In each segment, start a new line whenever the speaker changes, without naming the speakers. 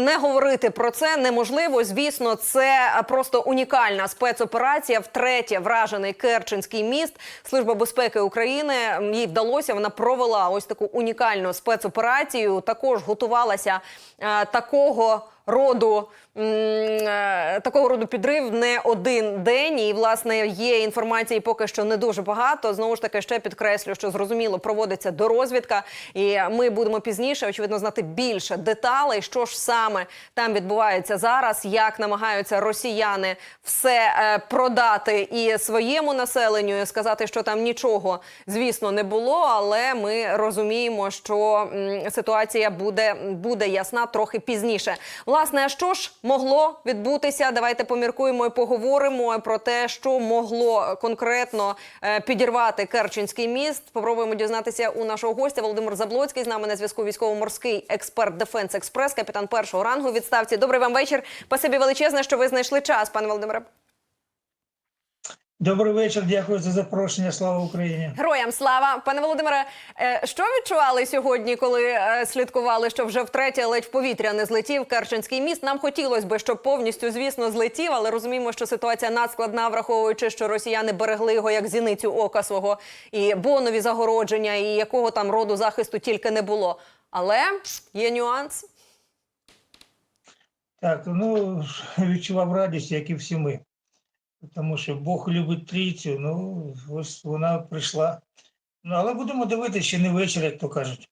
Не говорити про це неможливо. Звісно, це просто унікальна спецоперація. Втретє вражений Керченський міст. Служба безпеки України їй вдалося. Вона провела ось таку унікальну спецоперацію. Також готувалася е, такого роду е, такого роду підрив не один день. І власне є інформації поки що не дуже багато. Знову ж таки, ще підкреслю, що зрозуміло проводиться дорозвідка, і ми будемо пізніше очевидно знати більше деталей, що ж саме там відбувається зараз, як намагаються росіяни все е, продати і своєму населенню, і сказати, що там нічого, звісно, не було. Але ми розуміємо, що ситуація буде, буде ясна трохи пізніше. Власне, а що ж могло відбутися? Давайте поміркуємо і поговоримо про те, що могло конкретно е, підірвати Керченський міст. Попробуємо дізнатися у нашого гостя Володимир Заблоцький. З нами на зв'язку військово-морський експерт Дефенс Експрес, капітан першого рангу відставці. Добрий вам вечір. Пасибі величезне, що ви знайшли час, пане Володимире.
Добрий вечір, дякую за запрошення. Слава Україні.
Героям слава, пане Володимире. е, Що відчували сьогодні, коли е, слідкували, що вже втретє ледь в повітря не злетів Керченський міст? Нам хотілося би, щоб повністю, звісно, злетів, але розуміємо, що ситуація надскладна, враховуючи, що росіяни берегли його як зіницю ока свого і бонові загородження, і якого там роду захисту тільки не було. Але є нюанс.
Так, ну відчував радість, як і всі ми. Тому що Бог любить трійцю, ну ось вона прийшла. Ну, але будемо дивитися, ще не вечір, як то кажуть.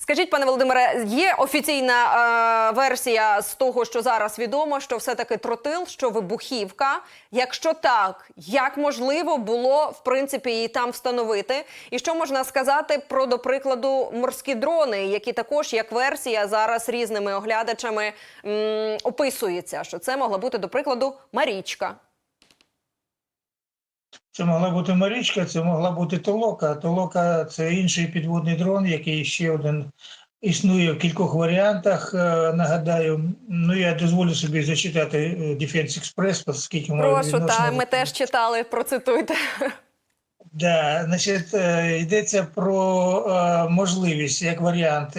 Скажіть, пане Володимире, є офіційна е, версія з того, що зараз відомо, що все-таки тротил, що вибухівка. Якщо так, як можливо було в принципі її там встановити? І що можна сказати про, до прикладу, морські дрони, які також як версія зараз різними оглядачами м, описується, що це могла бути, до прикладу, Марічка.
Це могла бути Марічка, це могла бути Толока. Толока це інший підводний дрон, який ще один існує в кількох варіантах. Е, Нагадаю, ну я дозволю собі зачитати е, Defense Express, оскільки маю
Прошу, та ми теж читали. Процитуйте.
Да, значить, е, йдеться про можливість як варіант.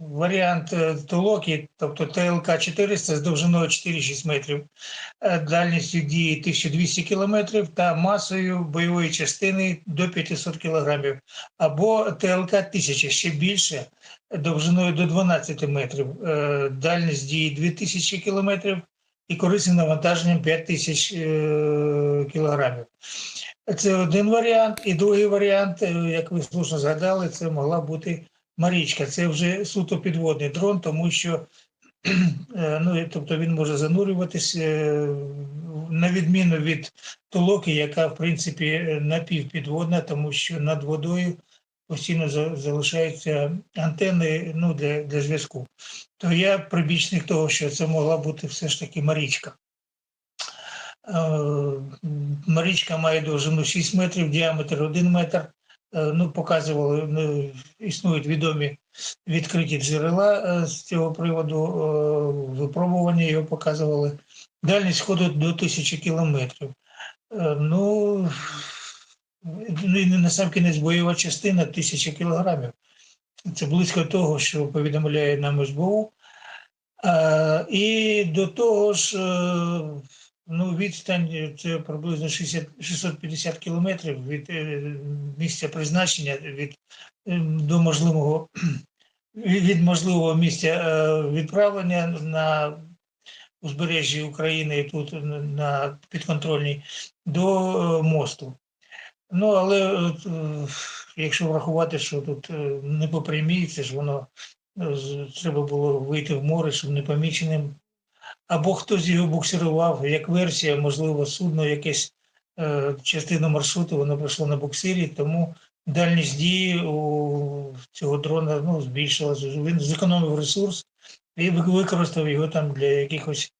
Варіант е, Толоки, тобто ТЛК 400 з довжиною 4,6 метрів, е, дальністю дії 1200 кілометрів та масою бойової частини до 500 кілограмів, або ТЛК 1000 ще більше, довжиною до 12 метрів, е, дальність дії 2000 кілометрів і корисним навантаженням 5000 е, кілограмів. Це один варіант, і другий варіант, як ви слушно згадали, це могла бути Марічка. Це вже суто підводний дрон, тому що е, ну, тобто він може занурюватись е, на відміну від толоки, яка в принципі е, напівпідводна, тому що над водою постійно залишаються антени ну, для, для зв'язку. То я прибічник того, що це могла бути все ж таки Марічка. Марічка має довжину 6 метрів, діаметр 1 метр. Е, Ну, показували, ну, існують відомі відкриті джерела е, з цього приводу, випробування його показували. Дальність ходу до 1000 кілометрів. Ну, ну на сам кінець бойова частина 1000 кілограмів. Це близько того, що повідомляє нам СБУ. І до того ж, ну, відстань це приблизно 60, 650 кілометрів від е, місця призначення від, е, до можливого від можливого місця е, відправлення на узбережжі України тут на підконтрольній до е, мосту. Ну, але е, якщо врахувати, що тут е, не по це ж воно е, треба було вийти в море, щоб непоміченим. Або хтось його буксирував, як версія, можливо, судно якесь е, частину маршруту, воно пройшло на буксирі, тому дальність дії у цього дрона ну, збільшилася. Він зекономив ресурс і використав його там для якихось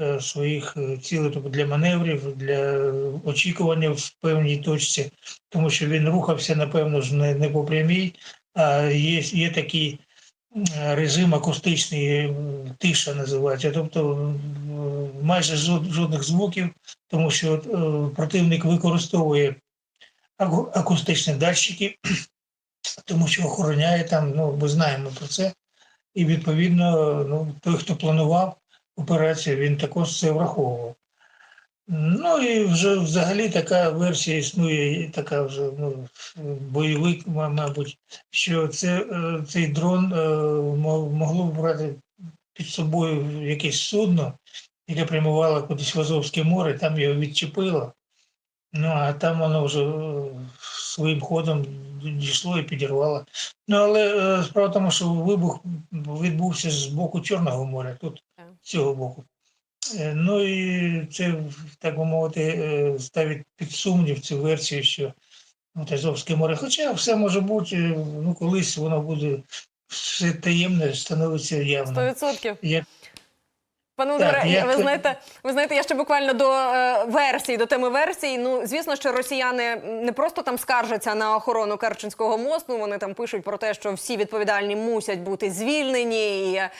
е, своїх е, цілей, тобто для маневрів, для очікування в певній точці, тому що він рухався, напевно, ж не, не по прямій, а є, є такий е, режим акустичний, е, тиша називається, тобто е, майже жодних звуків, тому що е, противник використовує акустичні датчики, тому що охороняє там, ну ми знаємо про це. і відповідно ну, той, хто планував операцію, він також це враховував. Ну і вже взагалі така версія існує, така вже ну, бойовик, мабуть, що це, е, цей дрон е, могло б брати під собою якесь судно, яке прямувало кудись в Азовське море, там його відчепило. Ну, а там воно вже е, своїм ходом дійшло і підірвало. Ну, але справа в тому, що вибух відбувся з боку Чорного моря, тут з цього боку. Е, Ну і це, так би мовити, е, ставить під сумнів цю версію, що от Азовське море. Хоча все може бути, е, ну колись воно буде все таємне, становиться явно.
100%.
Як
Пане Володимире,
як-
ви знаєте, ви знаєте, я ще буквально до е, версії, до теми версій. Ну, звісно, що росіяни не просто там скаржаться на охорону Керченського мосту. Вони там пишуть про те, що всі відповідальні мусять бути звільнені, і е,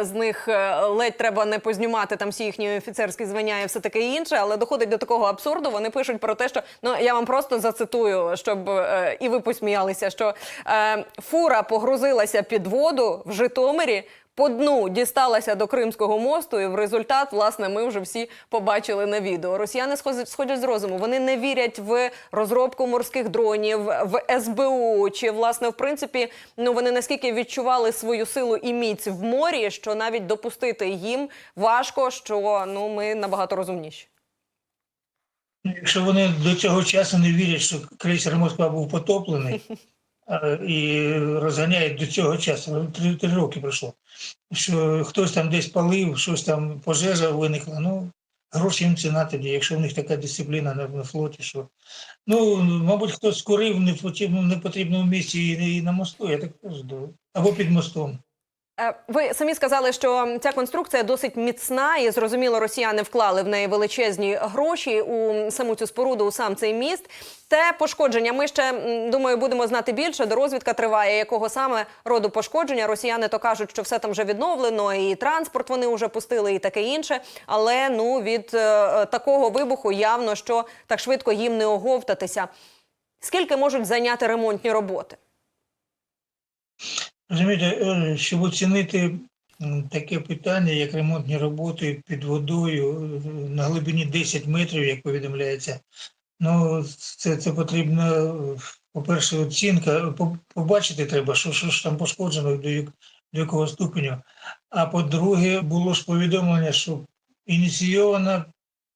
з них е, ледь треба не познімати там всі їхні офіцерські звання і все таке інше. Але доходить до такого абсурду. Вони пишуть про те, що ну я вам просто зацитую, щоб е, і ви посміялися, що е, фура погрузилася під воду в Житомирі по дну дісталася до Кримського мосту, і в результат, власне, ми вже всі побачили на відео. Росіяни сходять, з розуму. Вони не вірять в розробку морських дронів, в СБУ. Чи власне, в принципі, ну вони наскільки відчували свою силу і міць в морі, що навіть допустити їм важко, що ну ми набагато розумніші.
Ну, Якщо вони до цього часу не вірять, що крейсер Москва був потоплений і розганяють до цього часу, три, три роки пройшло, що хтось там десь палив, щось там пожежа виникла. Ну, гроші їм ціна тоді, якщо в них така дисципліна на, на флоті, що ну, мабуть, хтось скурив не в потрібному, непотрібному місці і, і на мосту, я так кажу. Або під мостом.
Е, Ви самі сказали, що ця конструкція досить міцна, і зрозуміло, росіяни вклали в неї величезні гроші у саму цю споруду, у сам цей міст. Те пошкодження. Ми ще думаю, будемо знати більше. Дорозвідка триває. Якого саме роду пошкодження? Росіяни то кажуть, що все там вже відновлено, і транспорт вони вже пустили, і таке інше. Але ну від е, е, такого вибуху явно що так швидко їм не оговтатися. Скільки можуть зайняти ремонтні роботи?
Розумієте, е, щоб оцінити таке питання, як ремонтні роботи під водою е, на глибині 10 метрів, як повідомляється, ну це, це потрібно, е, по-перше, оцінка. Побачити треба, що, що ж там пошкоджено, до, як- до якого ступеню. А по-друге, було ж повідомлення, що ініційовано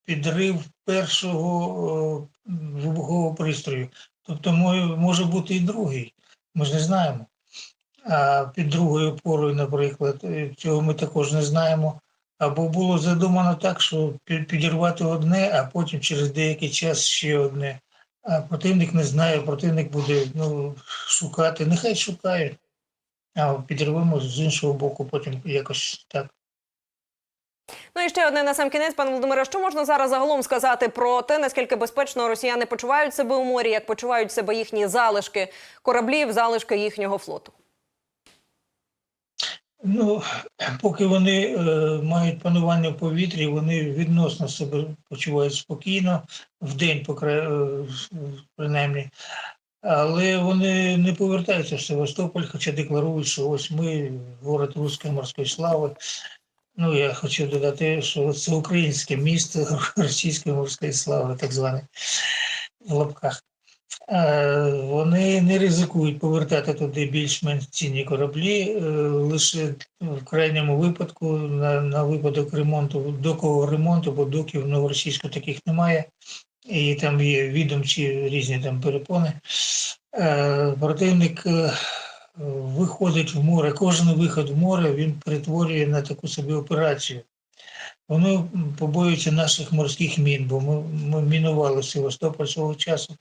підрив першого вибухового пристрою. Тобто може бути і другий. Ми ж не знаємо. Під другою опорою, наприклад, цього ми також не знаємо. Або було задумано так, що підірвати одне, а потім через деякий час ще одне. А противник не знає, противник буде ну, шукати. Нехай шукають, а підірвемо з іншого боку, потім якось так.
Ну і ще одне на сам кінець, пане Володимире, що можна зараз загалом сказати про те, наскільки безпечно росіяни почувають себе у морі, як почувають себе їхні залишки кораблів, залишки їхнього флоту?
Ну, поки вони е, мають панування в повітрі, вони відносно себе почувають спокійно, в день, покра- е, принаймні. Але вони не повертаються в Севастополь, хоча декларують, що ось ми город руської морської слави. Ну, я хочу додати, що це українське місто російської морської слави, так зване в лапках. Е, Вони не ризикують повертати туди більш-менш цінні кораблі, е, лише в крайньому випадку, на, на випадок ремонту, докового ремонту, бо доків в новоросійську таких немає, і там є відомчі різні там перепони. Е, Противник виходить в море, кожен виход в море він перетворює на таку собі операцію. Вони побоюються наших морських мін, бо ми, ми мінували Севастополь свого часу.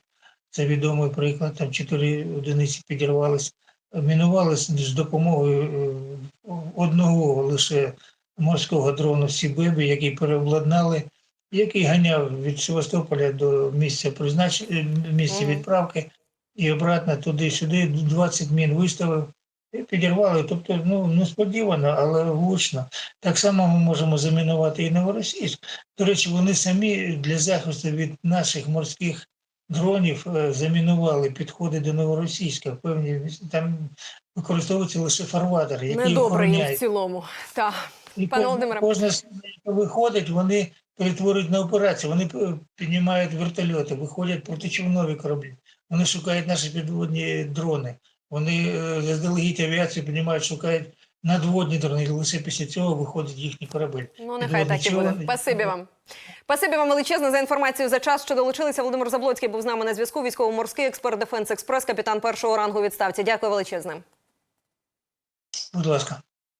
Це відомий приклад, там чотири одиниці підірвались. Мінувалися з допомогою е, одного лише морського дрону Сібебі, який переобладнали, який ганяв від Севастополя до місця призначення, місця відправки і обратно туди-сюди 20 мін виставив і підірвали. Тобто, ну несподівано, але влучно. Так само ми можемо замінувати і Новоросійськ. До речі, вони самі для захисту від наших морських дронів е, замінували підходи до Новоросійська. Певні там використовуються лише фарватери, які
Недобре їм в цілому. Так.
І
Пане Володимире.
Кожна яка виходить, вони перетворюють на операцію. Вони е, піднімають вертольоти, виходять протичовнові кораблі. Вони шукають наші підводні дрони. Вони е, заздалегідь авіацію піднімають, шукають надводні лише після цього виходить їхній корабель.
Ну, нехай так і буде. Спасибі вам. Спасибі вам величезне за інформацію за час, що долучилися. Володимир Заблоцький був з нами на зв'язку. Військово-морський експерт Дефенс Експрес, капітан першого рангу відставці. Дякую величезне.
Будь ласка.